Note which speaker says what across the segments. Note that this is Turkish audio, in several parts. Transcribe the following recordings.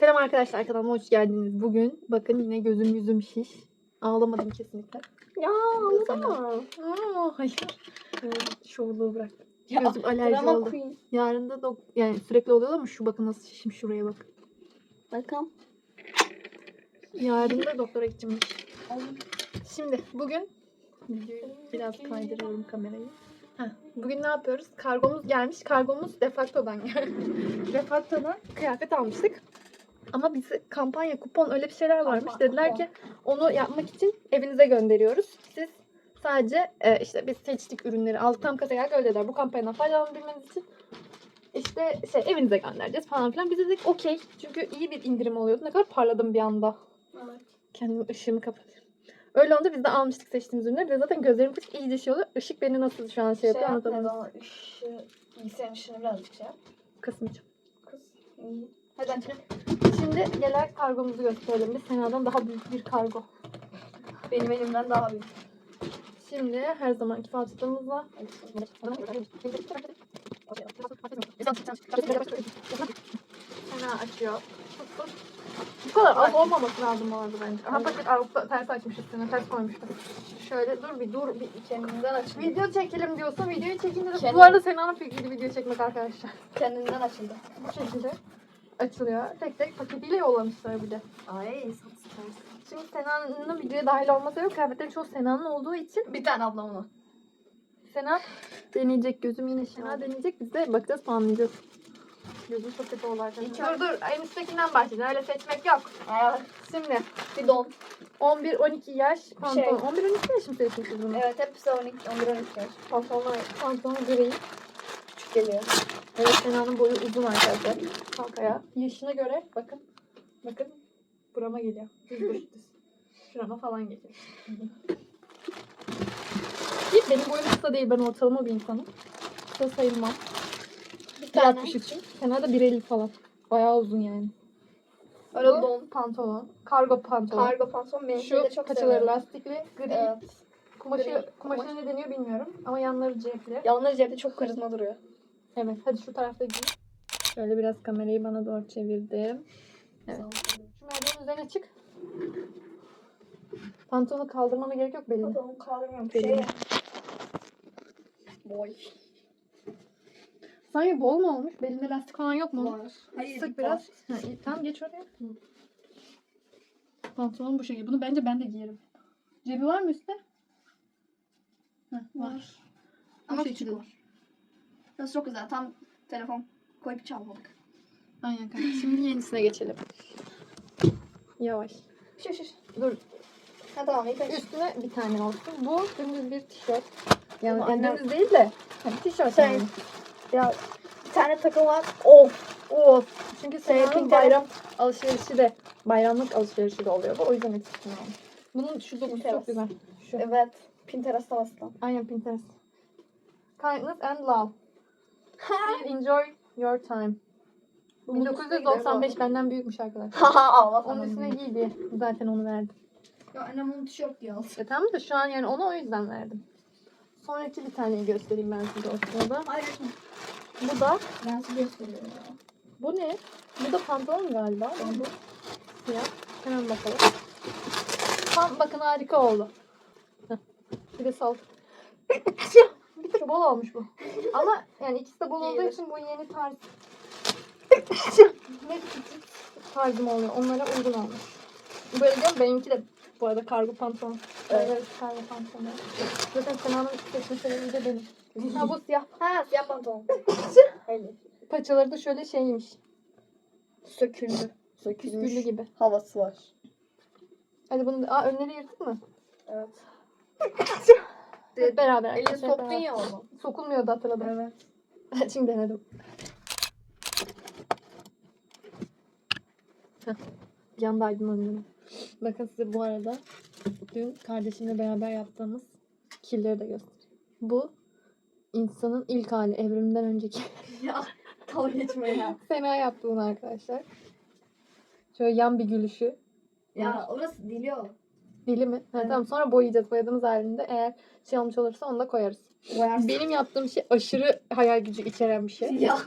Speaker 1: Selam arkadaşlar kanalıma hoş geldiniz. Bugün bakın yine gözüm yüzüm şiş. Ağlamadım kesinlikle.
Speaker 2: Ya
Speaker 1: ağlama. Aa, hayır. Evet, şovluğu bırak.
Speaker 2: Ya,
Speaker 1: Gözüm alerji oldu.
Speaker 2: queen.
Speaker 1: Yarın da dok- yani sürekli oluyor ama şu bakın nasıl şişim şuraya bak.
Speaker 2: Bakalım.
Speaker 1: Yarın da doktora gideceğim. Şimdi bugün biraz kaydırıyorum kamerayı. Heh, bugün ne yapıyoruz? Kargomuz gelmiş. Kargomuz Defacto'dan geldi. Defacto'dan kıyafet almıştık. Ama bizi kampanya, kupon öyle bir şeyler varmış. Dediler ki onu yapmak için evinize gönderiyoruz. Siz sadece e, işte biz seçtik ürünleri aldık tam kasaya dediler. Bu kampanyadan faydalanabilmeniz için işte şey evinize göndereceğiz falan filan. Biz dedik okey. Çünkü iyi bir indirim oluyordu. Ne kadar parladım bir anda.
Speaker 2: Evet.
Speaker 1: Kendim ışığımı kapatıyorum. Öyle olunca biz de almıştık seçtiğimiz ürünleri. Ve zaten gözlerim kız iyice şey oluyor. Işık beni nasıl şu an şey yapıyor
Speaker 2: yap,
Speaker 1: anlatamıyorum.
Speaker 2: ışığı, bilgisayarın ışığını birazcık şey yap.
Speaker 1: Kısmayacağım.
Speaker 2: Kız. İyi. Hadi aç.
Speaker 1: Şimdi gelen kargomuzu gösterelim. Bir Sena'dan daha büyük bir kargo.
Speaker 2: Benim elimden daha büyük.
Speaker 1: Şimdi her zamanki falçatamızla Sena açıyor. Bu kadar az olmaması lazım bu arada bence. Aha paket Avrupa ters açmış üstüne. Ters koymuştum. Şöyle dur bir dur bir
Speaker 2: Kendinden açıldı.
Speaker 1: Video çekelim diyorsa videoyu çekince de
Speaker 2: Kendim-
Speaker 1: bu arada Sena'nın fikriydi video çekmek arkadaşlar.
Speaker 2: Kendinden açıldı.
Speaker 1: Bu şekilde açılıyor. Tek tek paketiyle yollamışlar bir de.
Speaker 2: Ay satsın.
Speaker 1: Şimdi Sena'nın videoya dahil olması yok. Kıyafetlerin çoğu Sena'nın olduğu için
Speaker 2: Bir tane ablam onu.
Speaker 1: Sena deneyecek. Gözüm yine Sena deneyecek. Biz de bakacağız puanlayacağız. Gözüm çok kötü.
Speaker 2: İki
Speaker 1: Dur dur. En üsttekinden başlayalım. Öyle seçmek yok.
Speaker 2: Evet.
Speaker 1: Şimdi
Speaker 2: Bir don.
Speaker 1: 11-12 yaş pantolon.
Speaker 2: Şey.
Speaker 1: 11-12 yaş mı seçmişiz bunu?
Speaker 2: Evet hepsi 12, 11, 12 yaş.
Speaker 1: Pantolon, pantolon gri.
Speaker 2: Geliyor.
Speaker 1: Evet Sena'nın boyu uzun arkadaşlar. Kalkaya. Yaşına göre bakın. Bakın. Burama geliyor. Düz düz düz. Şurama falan geliyor. Ki benim boyum kısa değil. Ben ortalama bir insanım. Kısa sayılmam.
Speaker 2: Bir tane.
Speaker 1: 1.63. Sena da 1.50 falan. Bayağı uzun yani. Bu
Speaker 2: don.
Speaker 1: Pantolon. Kargo pantolon.
Speaker 2: Kargo pantolon benim
Speaker 1: Şu
Speaker 2: de çok
Speaker 1: paçaları
Speaker 2: seviyorum.
Speaker 1: lastikli. Gri.
Speaker 2: Evet.
Speaker 1: Kumaşı,
Speaker 2: gri.
Speaker 1: kumaşına
Speaker 2: Kumaş.
Speaker 1: ne deniyor bilmiyorum. Ama yanları cepli.
Speaker 2: Yanları cepte çok karizma duruyor.
Speaker 1: Evet. Hadi şu tarafta gidelim. Şöyle biraz kamerayı bana doğru çevirdim. Evet. Şu merdivenin üzerine çık. Pantolonu kaldırmana gerek yok belini.
Speaker 2: Pantolonu kaldırmıyorum. Şey. Boy.
Speaker 1: Sanki bol mu olmuş? Belinde lastik falan yok mu?
Speaker 2: Var. Hayır.
Speaker 1: Sık biraz. Ha, iyi. Tamam geç oraya. Pantolon bu şekilde. Bunu bence ben de giyerim. Cebi var mı üstte? Heh, var.
Speaker 2: Var. Ama küçük var. Burası çok güzel. Tam telefon koyup çalmalık.
Speaker 1: Aynen kanka. Şimdi yenisine geçelim. Yavaş.
Speaker 2: Şu şu. şu.
Speaker 1: Dur.
Speaker 2: Ha tamam iyi kaç.
Speaker 1: Üstüne bir tane olsun. Bu dümdüz bir tişört. Yani,
Speaker 2: Ama
Speaker 1: yani
Speaker 2: annem-
Speaker 1: dümdüz değil de hani tişört
Speaker 2: Şey,
Speaker 1: yani.
Speaker 2: Ya bir tane takım var. Of.
Speaker 1: Of. Çünkü
Speaker 2: Şey,
Speaker 1: Sena'nın
Speaker 2: Pinterest.
Speaker 1: bayram alışverişi de bayramlık alışverişi de oluyor. Bu o yüzden etkisini almış. Bunun şu dokusu çok
Speaker 2: Pinterest.
Speaker 1: güzel. Şu.
Speaker 2: Evet. Pinterest havasından.
Speaker 1: Aynen Pinterest. Kindness and love. Enjoy your time. Bu
Speaker 2: Bunun
Speaker 1: 1995 benden büyükmüş arkadaşlar.
Speaker 2: Allah
Speaker 1: Onun üstüne giy diye zaten onu verdim.
Speaker 2: Ya annem onu tişört diye aldı.
Speaker 1: E tamam da şu an yani onu o yüzden verdim. Sonraki bir taneyi göstereyim ben size o sırada.
Speaker 2: Hayır.
Speaker 1: Bu da,
Speaker 2: Ben size gösteriyorum ya.
Speaker 1: bu ne? Bu da pantolon galiba. Bu siyah. Hemen bakalım. Tam bakın harika oldu. Heh. Bir de sal. tık bol olmuş bu. Ama yani ikisi de bol olduğu için bu yeni tarz. ne tarzım oluyor. Onlara uygun olmuş. Böyle diyorum benimki de bu arada kargo pantolon.
Speaker 2: Evet.
Speaker 1: Evet. Kargo pantolon. Zaten Sena'nın seçme sebebi de benim. Ha bu siyah.
Speaker 2: Ha siyah pantolon. Hayır.
Speaker 1: Paçaları da şöyle şeymiş.
Speaker 2: Söküldü.
Speaker 1: Püsküllü gibi.
Speaker 2: Havası var.
Speaker 1: Hadi bunu da... Aa önleri yırtık mı?
Speaker 2: Evet.
Speaker 1: Hep beraber.
Speaker 2: Elini
Speaker 1: arkadaşlar,
Speaker 2: soktun
Speaker 1: beraber.
Speaker 2: ya onu.
Speaker 1: Sokulmuyordu hatırladım.
Speaker 2: Evet.
Speaker 1: Şimdi denedim. Heh, Bir anda aydınlanıyorum. Bakın size bu arada dün kardeşimle beraber yaptığımız killeri de göstereyim. Bu insanın ilk hali evrimden önceki.
Speaker 2: ya dalga geçme ya.
Speaker 1: Sena yaptı bunu arkadaşlar. Şöyle yan bir gülüşü.
Speaker 2: Ya orası dili o.
Speaker 1: Dili mi?
Speaker 2: Evet.
Speaker 1: Tamam sonra boyayacağız. Boyadığımız halinde eğer şey olmuş olursa onu da koyarız.
Speaker 2: Boyarsın.
Speaker 1: Benim yaptığım şey aşırı hayal gücü içeren bir şey.
Speaker 2: Ya.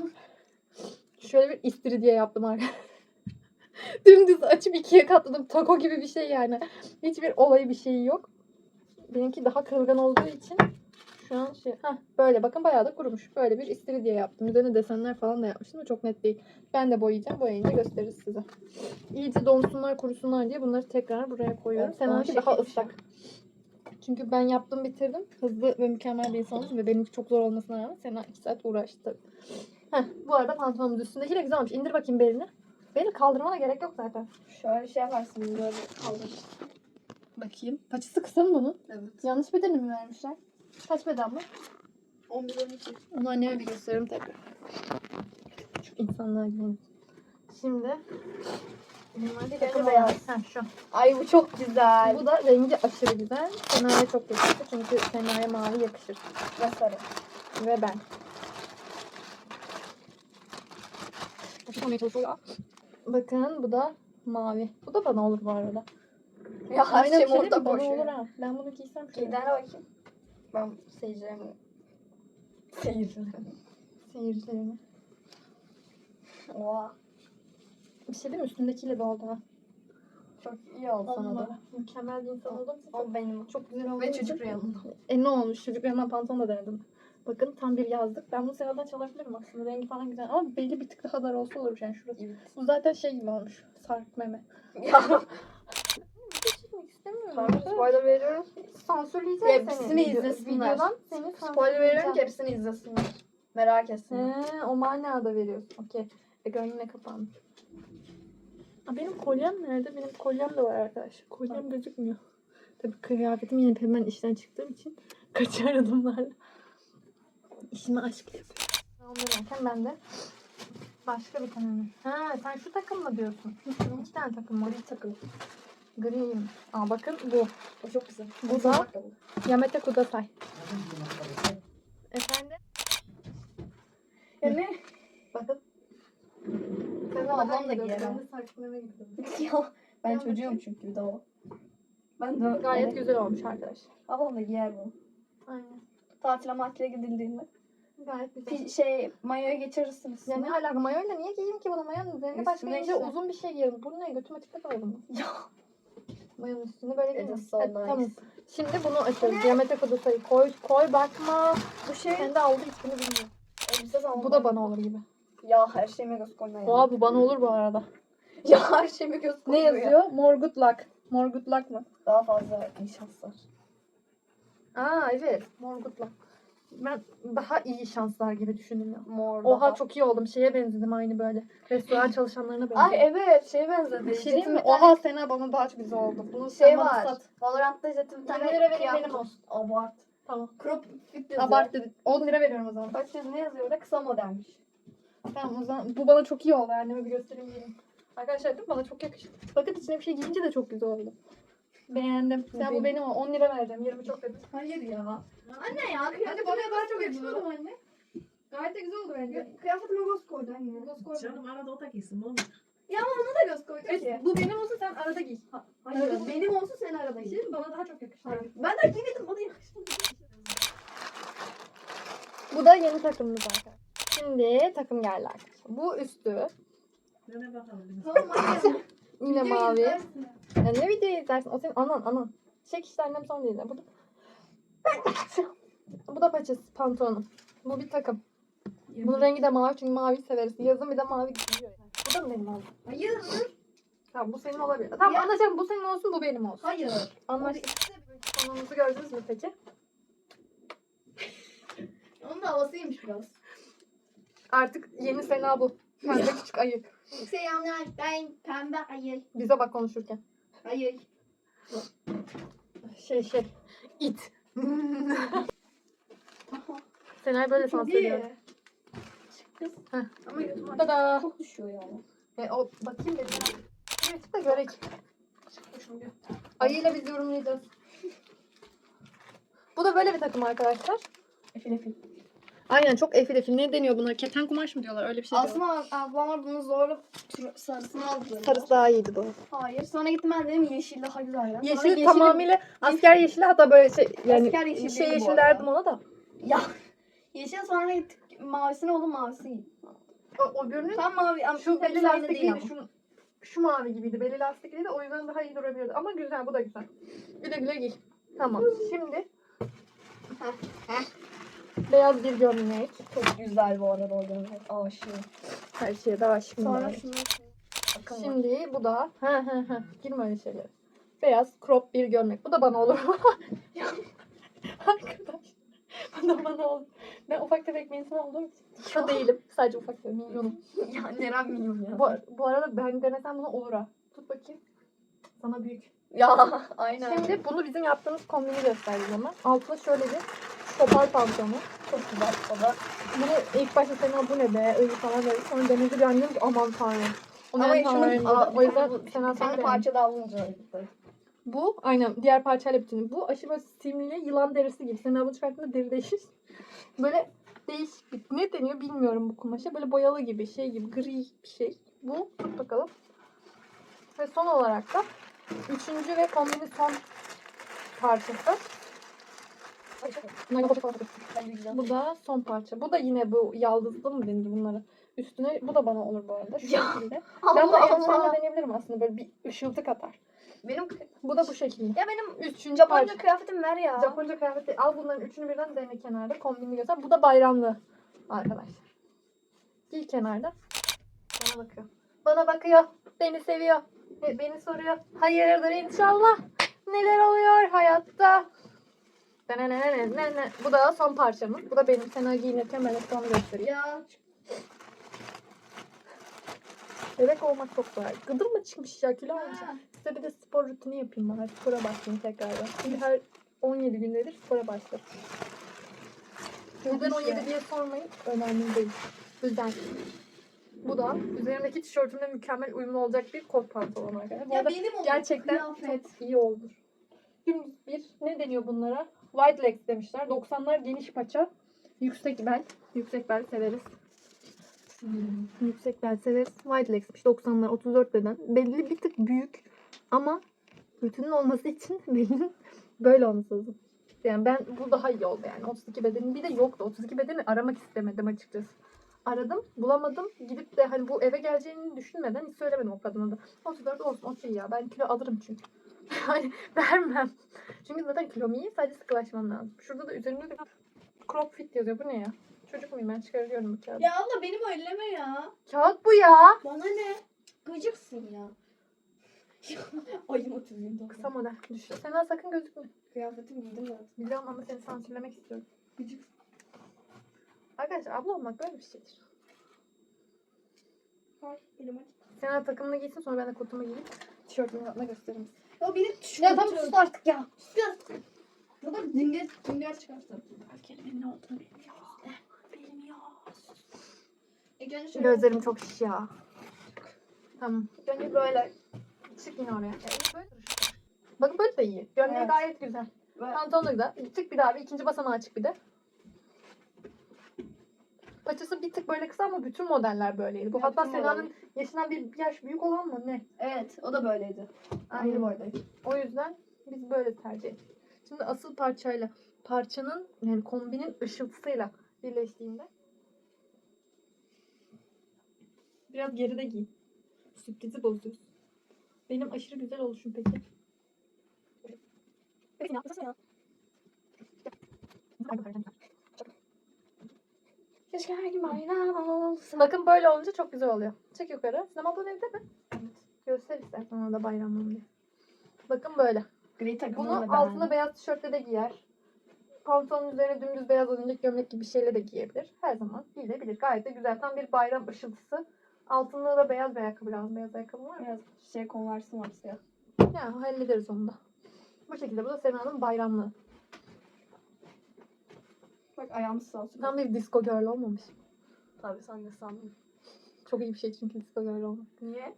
Speaker 1: Şöyle bir istiridye yaptım arkadaşlar. Dümdüz açıp ikiye katladım. Taco gibi bir şey yani. Hiçbir olayı bir şeyi yok. Benimki daha kırılgan olduğu için şu an şey... Heh, böyle bakın bayağı da kurumuş. Böyle bir istiridye yaptım. Üzerine desenler falan da yapmıştım ama çok net değil. Ben de boyayacağım. Boyayınca gösteririz size. İyice donsunlar, kurusunlar diye bunları tekrar buraya koyuyorum.
Speaker 2: Evet,
Speaker 1: Sena'nınki
Speaker 2: daha
Speaker 1: daha
Speaker 2: şey.
Speaker 1: ıslak. Çünkü ben yaptım bitirdim. Hızlı ve mükemmel bir insanım ve benimki çok zor olmasına rağmen Sena 2 saat uğraştı. Heh, bu arada pantolonumuz üstündeki de güzel olmuş. İndir bakayım belini. Beni kaldırmana gerek yok zaten.
Speaker 2: Şöyle şey yaparsın böyle kaldır.
Speaker 1: Bakayım. Paçası kısa mı bunun?
Speaker 2: Evet.
Speaker 1: Yanlış bedeni mi vermişler? Kaç beden bu?
Speaker 2: 11 12.
Speaker 1: Onu anneme bir gösteririm tekrar. İnsanlar gibi. Şimdi Normalde takım
Speaker 2: beyaz.
Speaker 1: Ha şu.
Speaker 2: Ay bu çok güzel.
Speaker 1: Bu da rengi aşırı güzel. Sena'ya çok yakıştı. Çünkü Sena'ya mavi yakışır.
Speaker 2: Ve sarı.
Speaker 1: Ve ben. Açamaya çalışıyor. Bakın bu da mavi. Bu da bana olur bu arada.
Speaker 2: Ya her şey orada
Speaker 1: Bana olur
Speaker 2: koşuyor.
Speaker 1: ha. Ben bunu giysem.
Speaker 2: Giydene bakayım. Ben seyircilerime. Seyircilerime.
Speaker 1: Seyircilerime.
Speaker 2: Oha.
Speaker 1: Bir şey değil mi? Üstündekiyle de oldu ha.
Speaker 2: Çok iyi oldu sana da.
Speaker 1: Mükemmel bir insan çok,
Speaker 2: O benim.
Speaker 1: çok güzel oldu.
Speaker 2: Ve çocuk reyonunda.
Speaker 1: E ne olmuş? Çocuk reyonundan pantolon da denedim. Bakın tam bir yazlık. Ben bunu Sena'dan çalabilirim aslında. Rengi falan güzel. Ama belli bir tık daha dar olsa olurmuş yani şurası.
Speaker 2: Evet.
Speaker 1: Bu zaten şey gibi olmuş. Sarp meme.
Speaker 2: Ya.
Speaker 1: İstemiyorum.
Speaker 2: Tamam spoiler veriyorum.
Speaker 1: Sansürleyeceğim
Speaker 2: Hepsini
Speaker 1: seni. Video-
Speaker 2: izlesinler.
Speaker 1: Videodan seni
Speaker 2: Spoiler veriyorum ki
Speaker 1: sansürleyeceğim.
Speaker 2: hepsini izlesinler. Merak etsinler.
Speaker 1: He, o manada veriyorsun. Okey. Ekran yine kapandı. Aa, benim kolyem nerede? Benim kolyem de var arkadaşlar. Kolyem gözükmüyor. Tabii kıyafetim yine hemen işten çıktığım için kaçar adımlarla. İşime aşk yapıyorum. Onlarken ben de başka bir tane? Ha sen şu takım mı diyorsun? İki tane takım var.
Speaker 2: Bir takım.
Speaker 1: Griyim. Aa bakın bu.
Speaker 2: O çok güzel.
Speaker 1: Bu da Yamete Kudasai. Efendim?
Speaker 2: Yani
Speaker 1: Bakın.
Speaker 2: Benim ablam da giyer ha.
Speaker 1: Sarkmeme gidiyorum.
Speaker 2: ya ben çocuğum
Speaker 1: bakayım.
Speaker 2: çünkü bir de o. Ben de
Speaker 1: Gayet güzel olmuş arkadaşlar.
Speaker 2: Ablam da giyer bu.
Speaker 1: Aynen.
Speaker 2: Tatile matile gidildiğinde.
Speaker 1: Gayet güzel.
Speaker 2: Pi- şey mayoya geçirirsiniz.
Speaker 1: Ya ne alaka mayoyla niye giyeyim ki bunu mayonun üzerine başka ince
Speaker 2: işte.
Speaker 1: uzun bir şey giyerim. Bu ne götüme tıkla kaldım.
Speaker 2: Ya.
Speaker 1: Mayonun üstüne böyle giyeyim.
Speaker 2: is so
Speaker 1: Evet,
Speaker 2: nice.
Speaker 1: Tamam. Şimdi bunu açıyoruz. Yamete Kudasai koy koy bakma.
Speaker 2: Bu şey
Speaker 1: Kendi aldı ismini bilmiyorum.
Speaker 2: elbise zaman.
Speaker 1: Bu da bana olur gibi.
Speaker 2: Ya her şeyime göz koyma ya.
Speaker 1: Oha bu bana olur bu arada.
Speaker 2: Ya her şeyime göz
Speaker 1: Ne
Speaker 2: koyuyor ya.
Speaker 1: yazıyor? More good luck. More good luck mı?
Speaker 2: Daha fazla iyi şanslar.
Speaker 1: Aa evet. More good luck. Ben daha iyi şanslar gibi düşündüm ya.
Speaker 2: Mor
Speaker 1: Oha
Speaker 2: daha.
Speaker 1: çok iyi oldum. Şeye benzedim aynı böyle. Restoran çalışanlarına benzedim.
Speaker 2: Ay evet şey benzedi.
Speaker 1: Bir şey diyeyim mi? Oha Sena bana daha çok güzel oldu. Bunu
Speaker 2: şey
Speaker 1: sen bana
Speaker 2: var.
Speaker 1: sat.
Speaker 2: Valorant'ta Jet'in bir tane
Speaker 1: 20 lira vereyim benim olsun.
Speaker 2: Abart.
Speaker 1: Tamam.
Speaker 2: Crop fit yazıyor.
Speaker 1: Abart dedi. 10 lira veriyorum o zaman.
Speaker 2: Bak ne yazıyor orada? Kısa modelmiş.
Speaker 1: Tamam o zaman bu bana çok iyi oldu. Anneme bir göstereyim gelin. Arkadaşlar değil mi? Bana çok yakıştı. Bakın içine bir şey giyince de çok güzel oldu. Beğendim. Sen bu
Speaker 2: benim.
Speaker 1: benim o. 10 lira vereceğim. 20 çok dedim.
Speaker 2: Hayır ya. Anne ya
Speaker 1: Hadi bana daha çok yakışmadı mı anne? Gayet de güzel oldu bence.
Speaker 2: Kıyafetime göz koydu anne.
Speaker 1: Göz koy.
Speaker 3: Canım arada o da giysin oğlum.
Speaker 2: Ya ama ona da göz koydu ki.
Speaker 1: Evet, bu benim olsa sen arada giy. Ha,
Speaker 2: Hayır
Speaker 1: arada
Speaker 2: benim olsun sen arada giy.
Speaker 1: Şimdi bana daha çok yakıştı.
Speaker 2: Ben de giymedim bana yakışmadı.
Speaker 1: Bu da yeni takımımız arkadaşlar. Şimdi takım geldi arkadaşlar. Bu üstü.
Speaker 3: Ne bakalım.
Speaker 2: Tamam.
Speaker 1: Yine mavi. Ya ne videoyu izlersin? O senin anan anan. Çek işte annem son değil. Bu da... Bu da paçası pantolonum. Bu bir takım. Bunun rengi de mavi çünkü mavi severiz. Yazın bir de mavi giyiyor. Bu da mı benim olsun?
Speaker 2: Hayır.
Speaker 1: Tamam bu senin olabilir. Tamam
Speaker 2: Ya.
Speaker 1: anlaşalım bu senin olsun bu benim olsun.
Speaker 2: Hayır.
Speaker 1: Anlaştık. Konumuzu gördünüz mü peki?
Speaker 2: Onun da havasıymış biraz.
Speaker 1: Artık yeni Sena bu. Pembe küçük ayı.
Speaker 2: Selamlar ben pembe ayı.
Speaker 1: Bize bak konuşurken.
Speaker 2: Ayı.
Speaker 1: Şey şey. It. Sena'yı böyle.
Speaker 2: Kız.
Speaker 1: Heh.
Speaker 2: Ama götüm
Speaker 1: Tada.
Speaker 2: çok düşüyor ya.
Speaker 1: E, o bakayım dedim. Evet de görek. Ayıyla biz yorumlayacağız. Bu da böyle bir takım arkadaşlar.
Speaker 2: Efil efil.
Speaker 1: Aynen çok efil efil. Ne deniyor buna? Keten kumaş mı diyorlar? Öyle bir şey diyorlar.
Speaker 2: Aslında ablamlar bunu zorla sarısını aldı.
Speaker 1: Sarısı daha iyiydi bu.
Speaker 2: Hayır. Sonra gittim ben dedim yeşil daha güzel. ya. Sonra
Speaker 1: Yeşil
Speaker 2: yeşili-
Speaker 1: tamamıyla asker yeşili hatta böyle şey yani
Speaker 2: Asker yeşil
Speaker 1: şey
Speaker 2: değil bu
Speaker 1: yeşil
Speaker 2: arada.
Speaker 1: derdim ona da.
Speaker 2: Ya. Yeşil sonra gittik mavisine oldu mavisi.
Speaker 1: O, o görünüyor.
Speaker 2: Tam mavi ama
Speaker 1: Şu belli
Speaker 2: hepsi aynı değil
Speaker 1: lastikli
Speaker 2: ama.
Speaker 1: şu şu mavi gibiydi. Beli lastikliydi. O yüzden daha iyi durabiliyordu. Ama güzel. Bu da güzel. Güle güle giy. Tamam. Şimdi beyaz bir gömlek.
Speaker 2: Çok güzel bu arada o gömlek. Aşığım.
Speaker 1: Her şeye de aşkım
Speaker 2: Sonra
Speaker 1: var.
Speaker 2: şunu Bakın
Speaker 1: Şimdi bu da he he he girme öyle şeylere. Beyaz crop bir gömlek. Bu da bana olur mu? Arkadaş. Bu da bana olur. Ben ufak tefek bir insan olduğum için. Şu değilim. Sadece ufak tefek minyonum.
Speaker 2: ya neren milyon ya.
Speaker 1: Bu, bu arada ben denesem bunu olur ha. Tut bakayım. Sana büyük.
Speaker 2: Ya aynen.
Speaker 1: Şimdi bunu bizim yaptığımız kombini göstereceğim ama. Altına şöyle bir topal pantolonu.
Speaker 2: çok güzel da.
Speaker 1: Bunu ilk başta Sena bu ne be öyle falan dedi. Sonra denedi bir annem aman tanrım. Onu
Speaker 2: Ama
Speaker 1: en
Speaker 2: şunun
Speaker 1: tanrım dedi. O yüzden
Speaker 2: bu-
Speaker 1: Sena
Speaker 2: bir
Speaker 1: sana
Speaker 2: tane parça da alınca gitti.
Speaker 1: Bu aynen diğer parçayla bütün. Bu aşırı böyle simli yılan derisi gibi. Senin bunu çıkarttığında deri değişir. Böyle değişik bir ne deniyor bilmiyorum bu kumaşa. Böyle boyalı gibi şey gibi gri bir şey. Bu tut bakalım. Ve son olarak da üçüncü ve kombinin son parçası. Bunlar fotoğraf fotoğraf.
Speaker 2: Bence güzel.
Speaker 1: Bu da son parça. Bu da yine bu yaldızlı mı denir bunlara? Üstüne bu da bana olur bu arada. Şu
Speaker 2: Ya,
Speaker 1: şekilde. Ben bunu
Speaker 2: Allah.
Speaker 1: deneyebilirim aslında. Böyle bir ışıltı katar.
Speaker 2: Benim
Speaker 1: Bu da bu şekilde.
Speaker 2: ya benim
Speaker 1: Üçüncü
Speaker 2: Japonca
Speaker 1: parça.
Speaker 2: kıyafetim ver ya.
Speaker 1: Japonca kıyafeti. Al bunların üçünü birden dene kenarda. Kombinini göster. Bu da bayramlı arkadaşlar. Giy kenarda. Bana bakıyor. Bana bakıyor. Beni seviyor. Beni soruyor. Hayırdır inşallah. Neler oluyor hayatta? Denenenenene. Bu da son parçamız. Bu da benim Sena giyinirken ben size onu göstereyim.
Speaker 2: Ya
Speaker 1: Bebek olmak çok zor. Gıdım mı çıkmış ya kilo almış. Size bir de spor rutini yapayım bari. Spora başlayayım tekrardan. Çünkü her 17 gündedir spora başlarım. Neden 17 diye sormayın. Önemli değil. Düzen. Bu da üzerimdeki tişörtümle mükemmel uyumlu olacak bir kot pantolon arkadaşlar. Bu
Speaker 2: ya benim
Speaker 1: gerçekten
Speaker 2: kıyafet.
Speaker 1: çok iyi olur. Dümdüz bir ne deniyor bunlara? Wide legs demişler. 90'lar geniş paça. Yüksek bel. Yüksek bel severiz. Yüksek bel severiz. Wide legs'miş 90'lar 34 beden. Belli bir tık büyük ama bütünün olması için belinin böyle olması lazım. Yani ben bu daha iyi oldu yani 32 bedenim bir de yoktu. 32 bedeni aramak istemedim açıkçası. Aradım, bulamadım. Gidip de hani bu eve geleceğini düşünmeden hiç söylemedim o kadına da. 34 olsun okey ya. Ben kilo alırım çünkü. hani vermem. Çünkü zaten kilom iyi. Sadece sıkılaşmam lazım. Şurada da üzerimde de crop fit yazıyor. Bu ne ya? Çocuk muyum ben? Çıkarıyorum bu kağıdı.
Speaker 2: Ya abla benim elleme ya.
Speaker 1: Kağıt bu ya.
Speaker 2: Bana ne? Gıcıksın ya. Ayım otuzunda.
Speaker 1: Kısa model. Düşün. Sena sakın gözükme.
Speaker 2: Kıyafetim giydim zaten.
Speaker 1: Biliyorum ama seni sansürlemek istiyorum.
Speaker 2: Gıcıksın.
Speaker 1: Arkadaşlar abla olmak böyle bir şeydir.
Speaker 2: Ay elim aç.
Speaker 1: Sena takımını giysin sonra ben de kotumu giyeyim. Tişörtümün altına göstereyim.
Speaker 2: Ya benim Ya tamam sus artık ya. Ya. Bu da dünger, dünger çıkarsın.
Speaker 1: Kelimenin ne olduğunu bilmiyor. Bilmiyor.
Speaker 2: İlk önce şöyle.
Speaker 1: Gözlerim çok şiş ya. Tamam.
Speaker 2: İlk önce böyle.
Speaker 1: Çık yine oraya. Evet, böyle duruşu. Bakın böyle de iyi. Gömleği
Speaker 2: Evet.
Speaker 1: gayet güzel. Pantolon da güzel. Çık bir daha bir ikinci basamağa çık bir de. Paçası bir tık böyle kısa ama bütün modeller böyleydi. Bu
Speaker 2: Ya,
Speaker 1: hatta Sena'nın yaşından bir, yaş büyük olan mı ne?
Speaker 2: Evet o da böyleydi. Aynı boydaydı.
Speaker 1: O yüzden biz böyle tercih ettik. Şimdi asıl parçayla parçanın yani kombinin ışıltısıyla birleştiğinde biraz geride giy. Sürprizi bozuyorsun. Benim aşırı güzel oluşum peki. Peki ya, nasıl ya?
Speaker 2: Keşke her gün olsa.
Speaker 1: Bakın böyle olunca çok güzel oluyor. Çek yukarı. Sinema bu evde mi? Göster istersen ona da bayramlanı diye. Bakın böyle.
Speaker 2: Gri takımını
Speaker 1: Bunu
Speaker 2: da
Speaker 1: altına
Speaker 2: beğendim.
Speaker 1: beyaz tişörtle de giyer. Pantolonun üzerine dümdüz beyaz önceki gömlek gibi bir şeyle de giyebilir. Her zaman giyilebilir. Gayet de güzel. Tam bir bayram ışıltısı. Altında da beyaz bir ayakkabı lazım. Beyaz ayakkabı var mı?
Speaker 2: Biraz şey konversim var siyah.
Speaker 1: Ya hallederiz onu da. Bu şekilde. Bu da Sena'nın bayramlığı.
Speaker 2: Bak ayağımız sağ olsun.
Speaker 1: Tam bir disco girl olmamış.
Speaker 2: Tabii sen de sandın.
Speaker 1: Çok iyi bir şey çünkü disco girl olmak.
Speaker 2: Niye?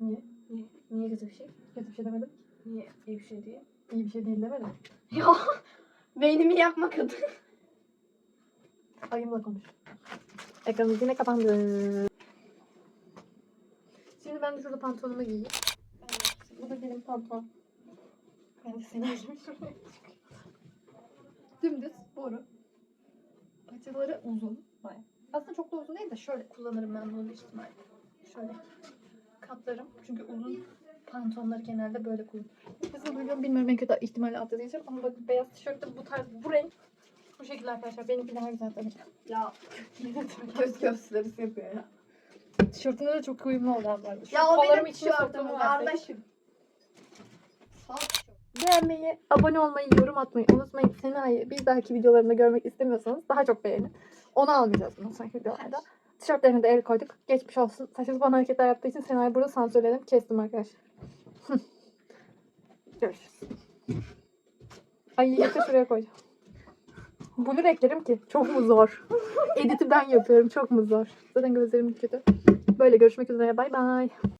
Speaker 1: Niye?
Speaker 2: Niye? Niye kötü bir şey?
Speaker 1: Kötü bir şey demedim.
Speaker 2: Niye iyi bir şey değil?
Speaker 1: İyi bir şey değil demedim.
Speaker 2: Ya beynimi yakma kadın.
Speaker 1: Ayımla konuş. Ekranımız yine kapandı. Şimdi ben de şurada pantolonumu giyeyim. Bu da benim pantolon. Ben de seni şuraya. Dümdüz, boru. Paçaları uzun. Baya. Aslında çok da uzun değil de şöyle kullanırım ben bunu ihtimalle. Şöyle. katlarım. Çünkü uzun pantolonları genelde böyle kullanırım. Nasıl duyuyorum bilmiyorum en kötü ihtimalle altta diyeceğim. Ama bakın beyaz tişörtte bu tarz bu renk bu şekilde arkadaşlar. Benimki daha güzel tabii.
Speaker 2: Ya göz gösterisi yapıyor ya.
Speaker 1: Tişörtümde de çok uyumlu olan var. Şu
Speaker 2: Ya o benim tişörtüm kardeşim. Sağ.
Speaker 1: Beğenmeyi, abone olmayı, yorum atmayı unutmayın. Sena'yı bir dahaki videolarında görmek istemiyorsanız daha çok beğenin. Onu almayacağız bundan sonraki videolarda. Tişörtlerine de el koyduk. Geçmiş olsun. Saçma sapan hareketler yaptığı için Sena'yı burada sansürledim. Kestim arkadaşlar. Görüşürüz. Ay yakın şuraya koyacağım. Bunu eklerim ki. Çok mu zor? Editi ben yapıyorum. Çok mu zor? Zaten gözlerim kötü. Böyle görüşmek üzere. Bay bay.